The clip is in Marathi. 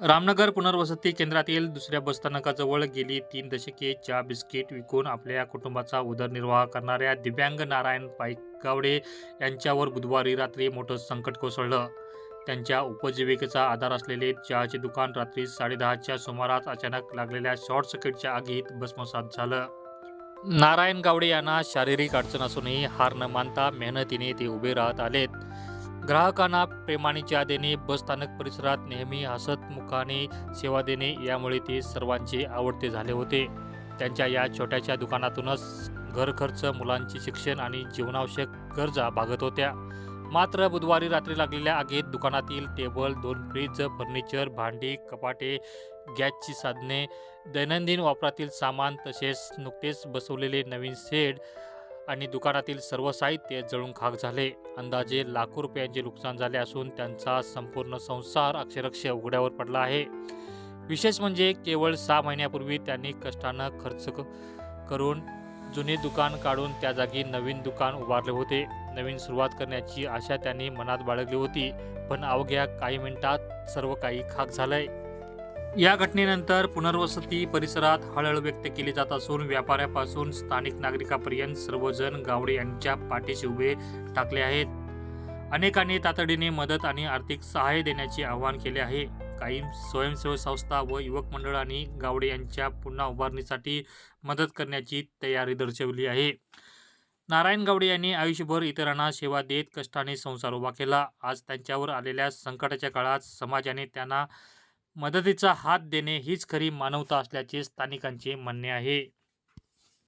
रामनगर पुनर्वसती केंद्रातील दुसऱ्या बसस्थानकाजवळ गेली तीन दशके चहा बिस्किट विकून आपल्या कुटुंबाचा उदरनिर्वाह करणाऱ्या दिव्यांग नारायण पायकावडे यांच्यावर बुधवारी रात्री मोठं संकट कोसळलं. त्यांच्या उपजीविकेचा आधार असलेले चहाचे दुकान रात्री साडेदहाच्या सुमारास अचानक लागलेल्या शॉर्ट सर्किटच्या आगीत भस्मसात झालं. नारायण गावडे यांना शारीरिक अडचण असूनही हार न मानता मेहनतीने ते उभे राहत आलेत. ग्राहकांना प्रेमाने चहा देणे बसस्थानक परिसरात नेहमी हसतमुखाने सेवा देणे यामुळे ते सर्वांचे आवडते झाले होते. त्यांच्या या छोट्याशा दुकानातूनच घर खर्च मुलांचे शिक्षण आणि जीवनावश्यक गरजा भागत होत्या. मात्र बुधवारी रात्री लागलेल्या आगीत दुकानातील टेबल दोन फ्रीज फर्निचर भांडी कपाटे गॅसची साधने दैनंदिन वापरातील सामान तसेच नुकतेच बसवलेले नवीन शेड आणि दुकानातील सर्व साहित्य जळून खाक झाले. अंदाजे लाखो रुपयांचे नुकसान झाले असून त्यांचा संपूर्ण संसार अक्षरक्ष उघड्यावर पडला आहे. विशेष म्हणजे केवळ सहा महिन्यापूर्वी त्यांनी कष्टानं खर्च करून जुने दुकान काढून त्या जागी नवीन दुकान उभारले होते. नवीन सुरुवात करण्याची आशा त्यांनी मनात बाळगली होती पण अवघ्या काही मिनिटात सर्व काही खाक झालंय. या घटनेनंतर पुनर्वसती परिसरात हळहळ व्यक्त केली जात असून व्यापाऱ्यापासून स्थानिक नागरिकांपर्यंत सर्वजण गावडे यांच्या पाठीशी उभे टाकले आहेत. अनेकांनी तातडीने मदत आणि आर्थिक सहाय्य देण्याचे आवाहन केले आहे. काही स्वयंसेवी संस्था व युवक मंडळांनी गावडे यांच्या पुन्हा उभारणीसाठी मदत करण्याची तयारी दर्शवली आहे. नारायण गावडे यांनी आयुष्यभर इतरांना सेवा देत कष्टाने संसार उभा केला. आज त्यांच्यावर आलेल्या संकटाच्या काळात समाजाने त्यांना मदतीचा हात देणे हीच खरी मानवता असल्याचे स्थानिकांचे म्हणणे आहे.